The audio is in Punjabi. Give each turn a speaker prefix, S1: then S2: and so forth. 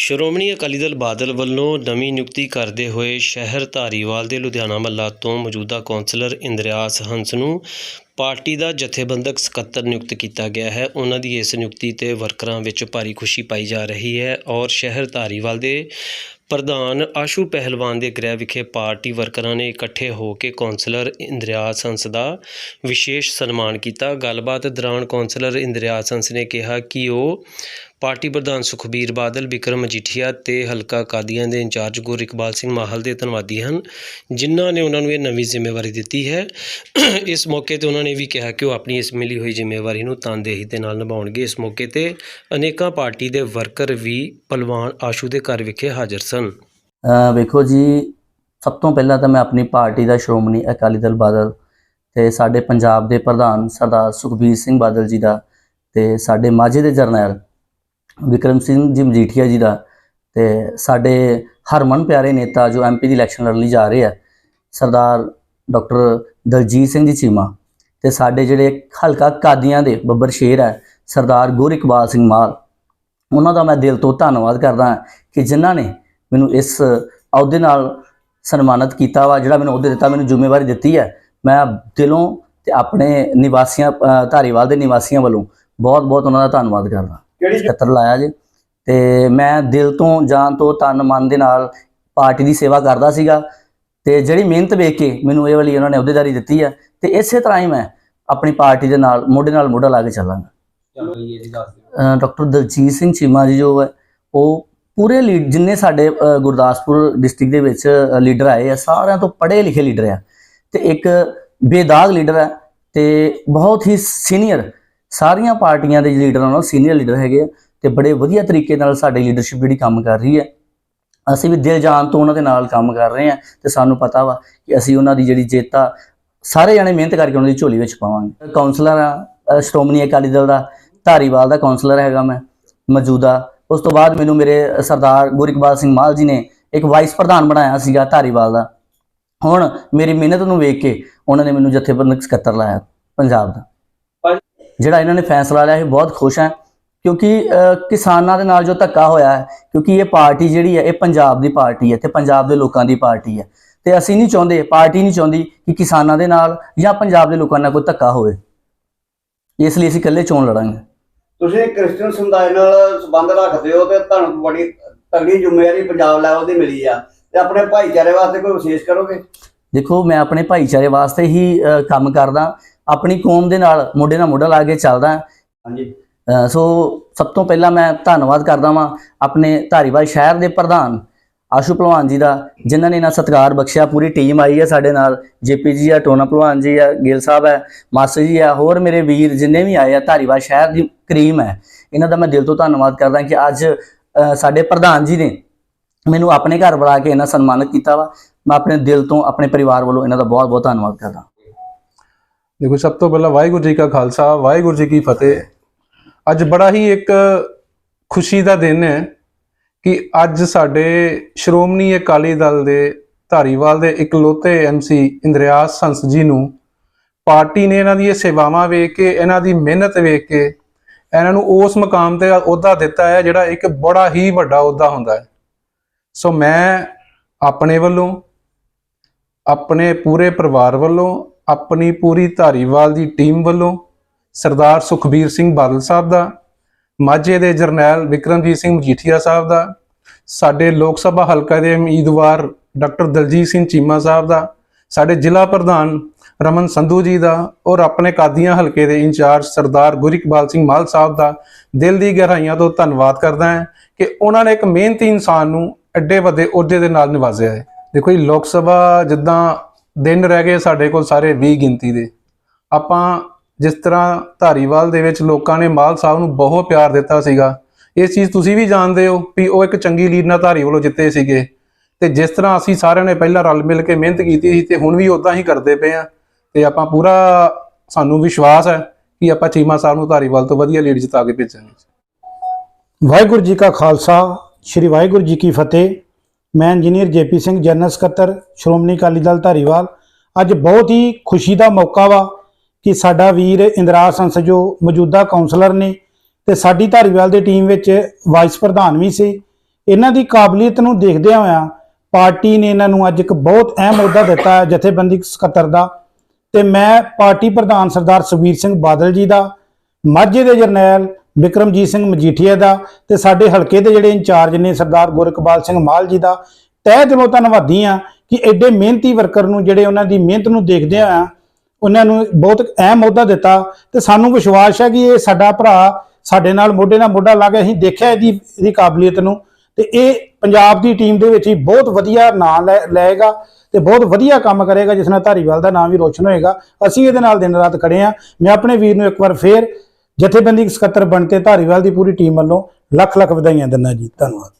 S1: ਸ਼੍ਰੋਮਣੀ ਅਕਾਲੀ ਦਲ ਬਾਦਲ ਵੱਲੋਂ ਨਵੀਂ ਨਿਯੁਕਤੀ ਕਰਦੇ ਹੋਏ ਸ਼ਹਿਰ ਧਾਰੀਵਾਲ ਦੇ ਲੁਧਿਆਣਾ ਮੱਲਾ ਤੋਂ ਮੌਜੂਦਾ ਕੌਂਸਲਰ ਇੰਦਰਿਆਸ ਹੰਸ ਨੂੰ ਪਾਰਟੀ ਦਾ ਜਥੇਬੰਦਕ ਸਕੱਤਰ ਨਿਯੁਕਤ ਕੀਤਾ ਗਿਆ ਹੈ। ਉਹਨਾਂ ਦੀ ਇਸ ਨਿਯੁਕਤੀ ਤੇ ਵਰਕਰਾਂ ਵਿੱਚ ਭਾਰੀ ਖੁਸ਼ੀ ਪਾਈ ਜਾ ਰਹੀ ਹੈ ਔਰ ਸ਼ਹਿਰ ਧਾਰੀਵਾਲ ਦੇ ਪ੍ਰਧਾਨ ਆਸ਼ੂ ਪਹਿਲਵਾਨ ਦੇ ਗ੍ਰਹਿ ਵਿਖੇ ਪਾਰਟੀ ਵਰਕਰਾਂ ਨੇ ਇਕੱਠੇ ਹੋ ਕੇ ਕੌਂਸਲਰ ਇੰਦਰਿਆ ਸੰਸ ਦਾ ਵਿਸ਼ੇਸ਼ ਸਨਮਾਨ ਕੀਤਾ। ਗੱਲਬਾਤ ਦੌਰਾਨ ਕੌਂਸਲਰ ਇੰਦਰਿਆ ਸੰਸ ਨੇ ਕਿਹਾ ਕਿ ਉਹ ਪਾਰਟੀ ਪ੍ਰਧਾਨ ਸੁਖਬੀਰ ਬਾਦਲ, ਵਿਕਰਮ ਮਜੀਠੀਆ ਤੇ ਹਲਕਾ ਕਾਦੀਆਂ ਦੇ ਇੰਚਾਰਜ ਗੁਰ ਇਕਬਾਲ ਸਿੰਘ ਮਾਹਲ ਦੇ ਧੰਨਵਾਦੀ ਹਨ, ਜਿਨ੍ਹਾਂ ਨੇ ਉਹਨਾਂ ਨੂੰ ਇਹ ਨਵੀਂ ਜ਼ਿੰਮੇਵਾਰੀ ਦਿੱਤੀ ਹੈ। ਇਸ ਮੌਕੇ ਤੇ ਉਹਨਾਂ ਨੇ ਵੀ ਕਿਹਾ ਕਿ ਉਹ ਆਪਣੀ ਇਸ ਮਿਲੀ ਹੋਈ ਜ਼ਿੰਮੇਵਾਰੀ ਨੂੰ ਤਨਦੇਹੀ ਦੇ ਨਾਲ ਨਿਭਾਉਣਗੇ। ਇਸ ਮੌਕੇ ਤੇ ਅਨੇਕਾਂ ਪਾਰਟੀ ਦੇ ਵਰਕਰ ਵੀ ਪਹਿਲਵਾਨ ਆਸ਼ੂ ਦੇ ਘਰ ਵਿਖੇ ਹਾਜ਼ਰ ਸਨ।
S2: ਵੇਖੋ ਜੀ, ਸਭ ਤੋਂ ਪਹਿਲਾਂ ਤਾਂ ਮੈਂ ਆਪਣੀ ਪਾਰਟੀ ਦਾ ਸ਼੍ਰੋਮਣੀ ਅਕਾਲੀ ਦਲ ਬਾਦਲ ਤੇ ਸਾਡੇ ਪੰਜਾਬ ਦੇ ਪ੍ਰਧਾਨ ਸਰਦਾਰ ਸੁਖਬੀਰ ਸਿੰਘ ਬਾਦਲ ਜੀ ਦਾ ਤੇ ਸਾਡੇ ਮਾਝੇ ਦੇ ਜਰਨੈਲ ਵਿਕਰਮ ਸਿੰਘ ਜੀ ਮਜੀਠੀਆ ਜੀ ਦਾ ਤੇ ਸਾਡੇ ਹਰਮਨ ਪਿਆਰੇ ਨੇਤਾ ਜੋ ਐਮਪੀ ਦੀ ਇਲੈਕਸ਼ਨ ਲੜਨ ਲਈ ਜਾ ਰਹੇ ਆ, ਸਰਦਾਰ ਡਾਕਟਰ ਦਲਜੀਤ ਸਿੰਘ ਜੀ ਚੀਮਾ। ਤੇ ਸਾਡੇ ਜਿਹੜੇ ਹਲਕਾ ਕਾਦੀਆਂ ਦੇ ਬੱਬਰ ਸ਼ੇਰ ਹੈ ਸਰਦਾਰ ਗੁਰਇਕਬਾਲ ਸਿੰਘ ਮਾਲ ਉਹਨਾਂ ਦਾ ਮੈਂ ਦਿਲ ਤੋਂ ਧੰਨਵਾਦ ਕਰਦਾ ਕਿ ਜਿਨ੍ਹਾਂ ਨੇ ਮੈਨੂੰ ਇਸ ਅਹੁਦੇ ਨਾਲ ਸਨਮਾਨਿਤ ਕੀਤਾ ਵਾ ਜਿਹੜਾ ਮੈਨੂੰ ਅਹੁਦੇ ਦਿੱਤਾ ਮੈਨੂੰ ਜ਼ਿੰਮੇਵਾਰੀ ਦਿੱਤੀ ਹੈ। ਮੈਂ ਦਿਲੋਂ ਤੇ ਆਪਣੇ ਨਿਵਾਸੀਆਂ ਧਾਰੀਵਾਲ ਦੇ ਨਿਵਾਸੀਆਂ ਵੱਲੋਂ ਬਹੁਤ ਬਹੁਤ ਉਹਨਾਂ ਦਾ ਧੰਨਵਾਦ ਕਰਦਾ ਸਕੱਤਰ ਲਾਇਆ ਜੀ। ਤੇ ਮੈਂ ਦਿਲ ਤੋਂ ਜਾਨ ਤੋਂ ਤਨ ਮਨ ਦੇ ਨਾਲ ਪਾਰਟੀ ਦੀ ਸੇਵਾ ਕਰਦਾ ਸੀਗਾ। ਤੇ ਜਿਹੜੀ ਮਿਹਨਤ ਵੇਖ ਕੇ ਮੈਨੂੰ ਇਹ ਵਾਲੀ ਉਹਨਾਂ ਨੇ ਅਹੁਦੇਦਾਰੀ ਦਿੱਤੀ ਹੈ ਤੇ ਇਸੇ ਤਰ੍ਹਾਂ ਹੀ ਮੈਂ ਆਪਣੀ ਪਾਰਟੀ ਦੇ ਨਾਲ ਮੋਢੇ ਨਾਲ ਮੋਢਾ ਲਾ ਕੇ ਚੱਲਾਂਗਾ। ਡਾਕਟਰ ਦਲਜੀਤ ਸਿੰਘ ਚੀਮਾ ਜੀ ਜੋ ਹੈ ਉਹ ਪੂਰੇ ਲੀਡ ਜਿੰਨੇ ਸਾਡੇ ਗੁਰਦਾਸਪੁਰ ਡਿਸਟ੍ਰਿਕਟ ਦੇ ਵਿੱਚ ਲੀਡਰ ਆਏ ਆ ਸਾਰਿਆਂ ਤੋਂ ਪੜ੍ਹੇ ਲਿਖੇ ਲੀਡਰ ਆ। ਤੇ ਇੱਕ ਬੇਦਾਗ ਲੀਡਰ ਹੈ ਤੇ ਬਹੁਤ ਹੀ ਸੀਨੀਅਰ ਸਾਰੀਆਂ ਪਾਰਟੀਆਂ ਦੇ ਲੀਡਰਾਂ ਨਾਲੋਂ ਸੀਨੀਅਰ ਲੀਡਰ ਹੈਗੇ ਆ ਤੇ ਬੜੇ ਵਧੀਆ ਤਰੀਕੇ ਨਾਲ ਸਾਡੀ ਲੀਡਰਸ਼ਿਪ ਜਿਹੜੀ ਕੰਮ ਕਰ ਰਹੀ ਹੈ। ਅਸੀਂ ਵੀ ਦਿਲ ਜਾਨ ਤੋਂ ਉਹਨਾਂ ਦੇ ਨਾਲ ਕੰਮ ਕਰ ਰਹੇ ਹਾਂ ਤੇ ਸਾਨੂੰ ਪਤਾ ਵਾ ਕਿ ਅਸੀਂ ਉਹਨਾਂ ਦੀ ਜਿਹੜੀ ਜਿੱਤ ਆ ਸਾਰੇ ਜਣੇ ਮਿਹਨਤ ਕਰਕੇ ਉਹਨਾਂ ਦੀ ਝੋਲੀ ਵਿੱਚ ਪਾਵਾਂਗੇ। ਕਾਉਂਸਲਰ ਆ ਸ਼੍ਰੋਮਣੀ ਅਕਾਲੀ ਦਲ ਦਾ ਧਾਰੀਵਾਲ ਦਾ ਕਾਉਂਸਲਰ ਹੈਗਾ ਮੈਂ ਮੌਜੂਦਾ। ਉਸ ਤੋਂ ਬਾਅਦ ਮੈਨੂੰ ਮੇਰੇ ਸਰਦਾਰ ਗੁਰਇਕਬਾਲ ਸਿੰਘ ਮਾਲ ਜੀ ਨੇ ਇੱਕ ਵਾਈਸ ਪ੍ਰਧਾਨ ਬਣਾਇਆ ਸੀਗਾ ਧਾਰੀਵਾਲ ਦਾ। ਹੁਣ ਮੇਰੀ ਮਿਹਨਤ ਨੂੰ ਵੇਖ ਕੇ ਉਹਨਾਂ ਨੇ ਮੈਨੂੰ ਜਥੇਬੰਦਕ ਸਕੱਤਰ ਲਾਇਆ ਪੰਜਾਬ ਦਾ। ਜਿਹੜਾ ਇਹਨਾਂ ਨੇ ਫੈਸਲਾ ਲਿਆ ਇਹ ਬਹੁਤ ਖੁਸ਼ ਹਾਂ ਕਿਉਂਕਿ ਅ, ਕਿਸਾਨਾਂ ਦੇ ਨਾਲ ਜੋ ਧੱਕਾ ਹੋਇਆ ਹੈ ਕਿਉਂਕਿ ਇਹ ਪਾਰਟੀ ਜਿਹੜੀ ਹੈ ਇਹ ਪੰਜਾਬ ਦੀ ਪਾਰਟੀ ਹੈ ਤੇ ਪੰਜਾਬ ਦੇ ਲੋਕਾਂ ਦੀ ਪਾਰਟੀ ਹੈ। ਤੇ ਅਸੀਂ ਨਹੀਂ ਚਾਹੁੰਦੇ ਪਾਰਟੀ ਨਹੀਂ ਚਾਹੁੰਦੀ ਕਿ ਕਿਸਾਨਾਂ ਦੇ ਨਾਲ ਜਾਂ ਪੰਜਾਬ ਦੇ ਲੋਕਾਂ ਨਾਲ ਕੋਈ ਧੱਕਾ ਹੋਵੇ। ਇਸ ਲਈ ਅਸੀਂ ਇਕੱਲੇ ਚੋਣ ਲੜਾਂਗੇ।
S3: ਤੁਸੀਂ ਕ੍ਰਿਸਚੀਅਨ ਸਮੁਦਾਇ ਨਾਲ ਸੰਬੰਧ ਰੱਖਦੇ ਹੋ ਤੇ ਤੁਹਾਨੂੰ ਬੜੀ ਤਗੜੀ ਜ਼ਿੰਮੇਵਾਰੀ ਪੰਜਾਬ ਲੈਵਲ ਦੀ ਮਿਲੀ ਆ। ਤੇ ਆਪਣੇ ਭਾਈਚਾਰੇ ਵਾਸਤੇ ਕੋਈ ਵਿਸ਼ੇਸ਼ ਕਰੋਗੇ?
S2: ਦੇਖੋ ਮੈਂ ਆਪਣੇ ਭਾਈਚਾਰੇ ਵਾਸਤੇ ਹੀ ਕੰਮ ਕਰਦਾ। ਆਪਣੀ ਕੌਮ ਦੇ ਨਾਲ ਮੋਢੇ ਨਾਲ ਮੋਢਾ ਲਾ ਕੇ ਚੱਲਦਾ।
S3: ਹਾਂਜੀ।
S2: ਸੋ ਸਭ ਤੋਂ ਪਹਿਲਾਂ ਮੈਂ ਧੰਨਵਾਦ ਕਰਦਾ ਵਾਂ ਆਪਣੇ ਧਾਰੀਵਾਲ ਸ਼ਹਿਰ ਦੇ ਪ੍ਰਧਾਨ ਆਸ਼ੂ ਭਲਵਾਨ ਜੀ ਦਾ, ਜਿਨ੍ਹਾਂ ਨੇ ਇਹਨਾਂ ਸਤਿਕਾਰ ਬਖਸ਼ਿਆ, ਪੂਰੀ ਟੀਮ ਆਈ ਹੈ ਸਾਡੇ ਨਾਲ ਜੇਪੀ ਜੀ ਆ, ਟੋਨਾ ਭਲਵਾਨ ਜੀ ਆ, ਗਿੱਲ ਸਾਹਿਬ ਹੈ ਮਾਸਟਰ ਜੀ ਆ, ਹੋਰ ਮੇਰੇ ਵੀਰ ਜਿੰਨੇ ਵੀ ਆਏ ਆ, ਧਾਰੀਵਾਲ ਸ਼ਹਿਰ ਦੀ ਕਰੀਮ ਹੈ। ਇਹਨਾਂ ਦਾ ਮੈਂ ਦਿਲ ਤੋਂ ਧੰਨਵਾਦ ਕਰਦਾ ਕਿ ਅੱਜ ਸਾਡੇ ਪ੍ਰਧਾਨ ਜੀ ਨੇ ਮੈਨੂੰ ਆਪਣੇ ਘਰ ਬੁਲਾ ਕੇ ਇਹਨਾਂ ਸਨਮਾਨਿਤ ਕੀਤਾ ਵਾ। ਮੈਂ ਆਪਣੇ ਦਿਲ ਤੋਂ, ਆਪਣੇ ਪਰਿਵਾਰ ਵੱਲੋਂ ਇਹਨਾਂ ਦਾ ਬਹੁਤ ਬਹੁਤ ਧੰਨਵਾਦ ਕਰਦਾ।
S4: ਦੇਖੋ, ਸਭ ਤੋਂ ਪਹਿਲਾਂ ਵਾਹਿਗੁਰੂ ਜੀ ਕਾ ਖਾਲਸਾ, ਵਾਹਿਗੁਰੂ ਜੀ ਕੀ ਫਤਿਹ। ਅੱਜ ਬੜਾ ਹੀ ਇੱਕ ਖੁਸ਼ੀ ਦਾ ਦਿਨ ਹੈ। ਕਿ ਅੱਜ ਸਾਡੇ ਸ਼੍ਰੋਮਣੀ ਅਕਾਲੀ ਦਲ ਦੇ ਧਾਰੀਵਾਲ ਦੇ ਇਕਲੌਤੇ ਐਮਸੀ ਇੰਦਰਿਆਸ ਸੰਸ ਜੀ ਨੂੰ ਪਾਰਟੀ ਨੇ ਇਹਨਾਂ ਦੀਆਂ ਸੇਵਾਵਾਂ ਵੇਖ ਕੇ, ਇਹਨਾਂ ਦੀ ਮਿਹਨਤ ਵੇਖ ਕੇ ਇਹਨਾਂ ਨੂੰ ਉਸ ਮਕਾਮ ਤੇ ਅਹੁਦਾ ਦਿੱਤਾ ਹੈ ਜਿਹੜਾ ਇੱਕ ਬੜਾ ਹੀ ਵੱਡਾ ਅਹੁਦਾ ਹੁੰਦਾ ਹੈ। ਸੋ ਮੈਂ ਆਪਣੇ ਵੱਲੋਂ, ਆਪਣੇ ਪੂਰੇ ਪਰਿਵਾਰ ਵੱਲੋਂ, ਆਪਣੀ ਪੂਰੀ ਧਾਰੀਵਾਲ ਦੀ ਟੀਮ ਵੱਲੋਂ ਸਰਦਾਰ ਸੁਖਬੀਰ ਸਿੰਘ ਬਾਦਲ ਸਾਹਿਬ ਦਾ ਮਾਝੇ ਦੇ ਜਰਨੈਲ ਵਿਕਰਮਜੀਤ ਸਿੰਘ ਮਜੀਠੀਆ ਸਾਹਿਬ ਦਾ, ਸਾਡੇ ਲੋਕ ਸਭਾ ਹਲਕਾ ਦੇ ਉਮੀਦਵਾਰ ਡਾਕਟਰ ਦਲਜੀਤ ਸਿੰਘ ਚੀਮਾ ਸਾਹਿਬ ਦਾ, ਸਾਡੇ ਜ਼ਿਲ੍ਹਾ ਪ੍ਰਧਾਨ ਰਮਨ ਸੰਧੂ ਜੀ ਦਾ ਔਰ ਆਪਣੇ ਕਾਦੀਆਂ ਹਲਕੇ ਦੇ ਇੰਚਾਰਜ ਸਰਦਾਰ ਗੁਰਿਕਬਾਲ ਸਿੰਘ ਮਾਲ ਸਾਹਿਬ ਦਾ, ਦਿਲ ਦੀ ਗਹਿਰਾਈਆਂ ਤੋਂ ਧੰਨਵਾਦ ਕਰਦਾ ਹਾਂ ਕਿ ਉਹਨਾਂ ਨੇ ਇੱਕ ਮਿਹਨਤੀ ਇਨਸਾਨ ਨੂੰ ਐਡੇ ਵੱਡੇ ਅਹੁਦੇ ਦੇ ਨਾਲ ਨਿਵਾਜ਼ਿਆ ਹੈ। ਦੇਖੋ ਜੀ, ਲੋਕ ਸਭਾ ਜਿੱਦਾਂ ਦਿਨ ਰਹਿ ਗਏ ਸਾਡੇ ਕੋਲ ਸਾਰੇ 20 ਗਿਣਤੀ ਦੇ। ਆਪਾਂ ਜਿਸ ਤਰ੍ਹਾਂ ਧਾਰੀਵਾਲ ਦੇ ਵਿੱਚ ਲੋਕਾਂ ਨੇ ਮਾਲ ਸਾਹਿਬ ਨੂੰ ਬਹੁਤ ਪਿਆਰ ਦਿੱਤਾ ਸੀਗਾ। ਇਹ ਚੀਜ਼ ਤੁਸੀਂ ਵੀ ਜਾਣਦੇ ਹੋ ਵੀ ਉਹ ਇੱਕ ਚੰਗੀ ਲੀਡ ਨਾਲ ਧਾਰੀ ਵੱਲੋਂ ਜਿੱਤੇ ਸੀਗੇ। ਤੇ ਜਿਸ ਤਰ੍ਹਾਂ ਅਸੀਂ ਸਾਰਿਆਂ ਨੇ ਪਹਿਲਾਂ ਰਲ ਮਿਲ ਕੇ ਮਿਹਨਤ ਕੀਤੀ ਸੀ ਤੇ ਹੁਣ ਵੀ ਉਦਾਂ ਹੀ ਕਰਦੇ ਪਏ ਆ ਤੇ ਆਪਾਂ ਪੂਰਾ ਸਾਨੂੰ ਵਿਸ਼ਵਾਸ ਹੈ ਕਿ ਆਪਾਂ ਚੀਮਾ ਸਾਹਿਬ ਨੂੰ ਧਾਰੀਵਾਲ ਤੋਂ ਵਧੀਆ ਲੀਡ ਜਿਤਾ ਕੇ ਭੇਜਾਂਗੇ।
S5: ਵਾਹਿਗੁਰੂ ਜੀ ਕਾ ਖਾਲਸਾ, ਸ੍ਰੀ ਵਾਹਿਗੁਰੂ ਜੀ ਕੀ ਫਤਿਹ। ਮੈਂ ਇੰਜੀਨੀਅਰ ਜੇਪੀ ਸਿੰਘ ਜਨਰਲ ਸਕੱਤਰ, ਸ਼੍ਰੋਮਣੀ ਅਕਾਲੀ ਦਲ ਧਾਰੀਵਾਲ। ਅੱਜ ਬਹੁਤ ਹੀ ਖੁਸ਼ੀ ਦਾ ਮੌਕਾ ਵਾ ਕਿ ਸਾਡਾ ਵੀਰ ਇੰਦਰਾ ਸੰਸ ਜੋ ਮੌਜੂਦਾ ਕਾਉਂਸਲਰ ਨੇ ਤੇ ਸਾਡੀ ਧਾਰੀਵਾਲ ਦੀ ਟੀਮ ਵਿੱਚ ਵਾਈਸ ਪ੍ਰਧਾਨ ਵੀ ਸੀ। ਇਹਨਾਂ ਦੀ ਕਾਬਲੀਅਤ ਨੂੰ ਦੇਖਦਿਆਂ ਹੋਇਆਂ ਪਾਰਟੀ ਨੇ ਇਹਨਾਂ ਨੂੰ ਅੱਜ ਇੱਕ ਬਹੁਤ ਅਹਿਮ ਅਹੁਦਾ ਦਿੱਤਾ ਹੈ ਜਥੇਬੰਦੀ ਸਕੱਤਰ ਦਾ ਤੇ ਮੈਂ ਪਾਰਟੀ ਪ੍ਰਧਾਨ ਸਰਦਾਰ ਸੁਖਬੀਰ ਸਿੰਘ ਬਾਦਲ ਜੀ ਦਾ, ਮਾਝੇ ਦੇ ਜਰਨੈਲ ਵਿਕਰਮਜੀਤ ਸਿੰਘ ਮਜੀਠੀਆ ਦਾ ਤੇ ਸਾਡੇ ਹਲਕੇ ਦੇ ਜਿਹੜੇ ਇੰਚਾਰਜ ਨੇ ਸਰਦਾਰ ਗੁਰਕਬਾਲ ਸਿੰਘ ਮਾਲ ਜੀ ਦਾ ਤਹਿ ਦਿਲੋਂ ਧੰਨਵਾਦੀ ਆ ਕਿ ਐਡੇ ਮਿਹਨਤੀ ਵਰਕਰ ਨੂੰ ਜਿਹੜੇ ਉਹਨਾਂ ਦੀ ਮਿਹਨਤ ਨੂੰ ਦੇਖਦੇ ਆ ਉਹਨਾਂ ਨੂੰ ਬਹੁਤ ਅਹਿਮ ਅਹੁਦਾ ਦਿੱਤਾ ਤੇ ਸਾਨੂੰ ਵਿਸ਼ਵਾਸ ਹੈ ਕਿ ਇਹ ਸਾਡਾ ਭਰਾ ਸਾਡੇ ਨਾਲ ਮੋਢੇ ਨਾਲ ਮੋਢਾ ਲਾ ਕੇ ਅਸੀਂ ਦੇਖਿਆ ਇਹਦੀ ਇਹਦੀ ਕਾਬਲੀਅਤ ਨੂੰ ਤੇ ਇਹ ਪੰਜਾਬ ਦੀ ਟੀਮ ਦੇ ਵਿੱਚ ਹੀ ਬਹੁਤ ਵਧੀਆ ਨਾਂ ਲੈ- ਲਏਗਾ ਤੇ ਬਹੁਤ ਵਧੀਆ ਕੰਮ ਕਰੇਗਾ, ਜਿਸ ਨਾਲ ਧਾਰੀਵਾਲ ਦਾ ਨਾਮ ਵੀ ਰੋਸ਼ਨ ਹੋਏਗਾ। ਅਸੀਂ ਇਹਦੇ ਨਾਲ ਦਿਨ ਰਾਤ ਖੜੇ ਆ ਮੈਂ ਆਪਣੇ ਵੀਰ ਨੂੰ ਇੱਕ ਵਾਰ ਫੇਰ ਜਥੇਬੰਦੀ ਸਕੱਤਰ ਬਣ ਕੇ ਧਾਰੀਵਾਲ ਦੀ ਪੂਰੀ ਟੀਮ ਵੱਲੋਂ ਲੱਖ ਲੱਖ ਵਧਾਈਆਂ ਦਿੰਦਾ ਜੀ। ਧੰਨਵਾਦ।